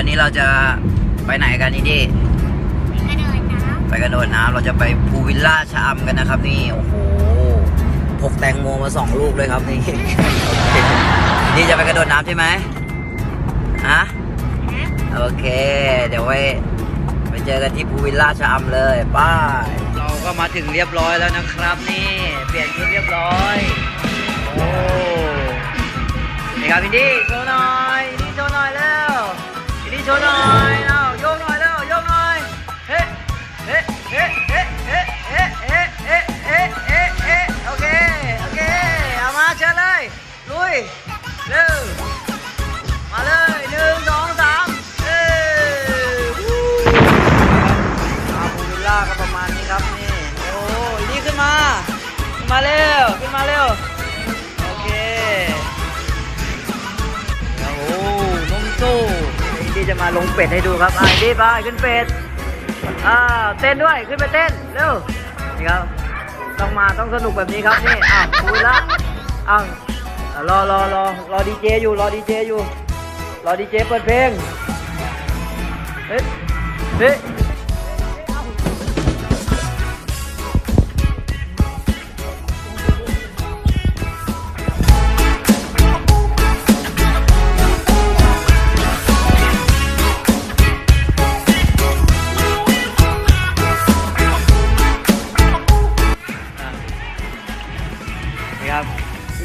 วันนี้เราจะไปไหนกันนี่ดิกระโดดน้ไปกระโดดน้ำเราจะไปพูลวิลล่าชะอำกันนะครับ นี่โอ้โหพกแตงโมมาสองลูกเลยครับนี่นี่จะไปกระโดดน้ำใช่ไหมฮะโอเค เดี๋ยวไว้ไปเจอกันที่พูลวิลล่าชะอำเลยป้ายเราก็มาถึงเรียบร้อยแล้วนะครับ นี่ เปลี่ยนชุดเรียบร้อยโอ้นี่ครับพี่ดีโชว์หน่อย โชว์หน่อยเอาโยกหน่อยเร็วโยกหน่อยเฮ้เฮ้เฮ้เฮ้เฮ้เฮ้เฮ้เฮ้เฮ้เฮ้เฮ้โอเคโอเคเอามาเชิญเลยลุยเร็วมาเลยหนึ่งสองสามเอ้วู้อาบูวิลล่าก็ประมาณนี้ครับนี่โอ้ยนี่ขึ้นมามาเร็วขึ้นมาเร็ว ที่จะมาลงเป็ดให้ดูครับอะดีไปขึ้นเป็ดอ่าเต้นด้วยขึ้นไปเต้นเร็วนี่ครับต้องมาต้องสนุกแบบนี้ครับนี่อะคุยละอ้าวอะรอรอรอรอดีเจอยู่รอดีเจอยู่รอดีเจเปิดเพลงเฮ้ยเฮ้ย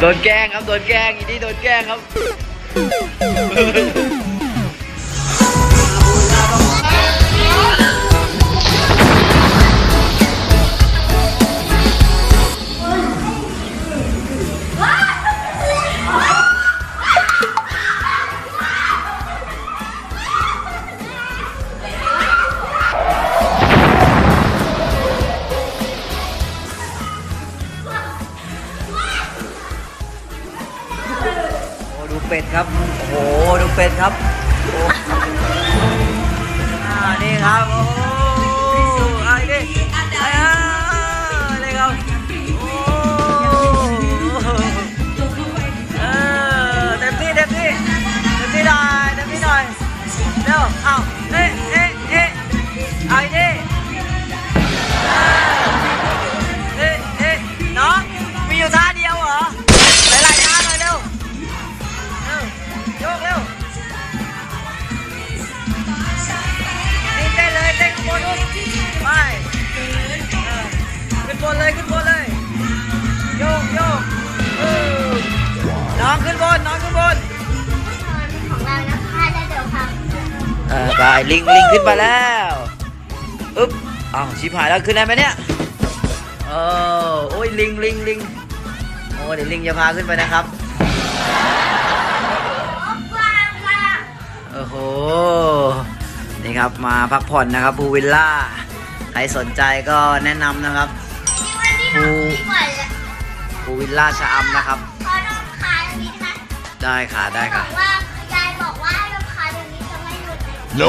โดนแกล้งครับ โดนแกล้งอีนี่โดนแกล้งครับ เป็ดครับ โอ้โห ดูเป็ดครับ โอ้อ่านี่ครับ โอ้ ไปลิงลิงขึ้นไปแล้วอึ๊บอ้าวชิบหายแล้วขึ้นได้ไหมเนี่ยเออโอ้ยลิงลิงลิงโอ้เดี๋ยวลิงจะพาขึ้นไปนะครับว้าวค่ะโอ้โหนี่ครับมาพักผ่อนนะครับพูลวิลล่าใครสนใจก็แนะนำนะครับนี่วันนี้น้องดีกว่าเลยพูลวิลล่าชะอำนะครับพอน้องคายตรงนี้นะคะได้ค่ะได้บค่ะ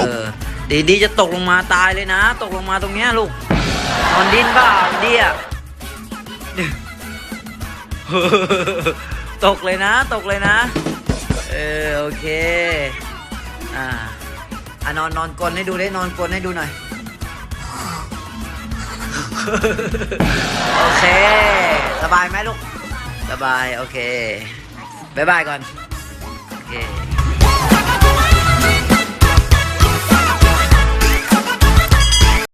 เออดีดีจะตกลงมาตายเลยนะ ตกลงมาตรงเนี้ยลูกนอนดิ้นเปล่าดีอะตกเลยนะ ตกเลยนะ เออโอเค อ่าอะนอนนอนกลนให้ดูได้นอนกลนให้ดูหน่อย โอเค สบายไหมลูก สบาย โอเคบายบายก่อน โอเค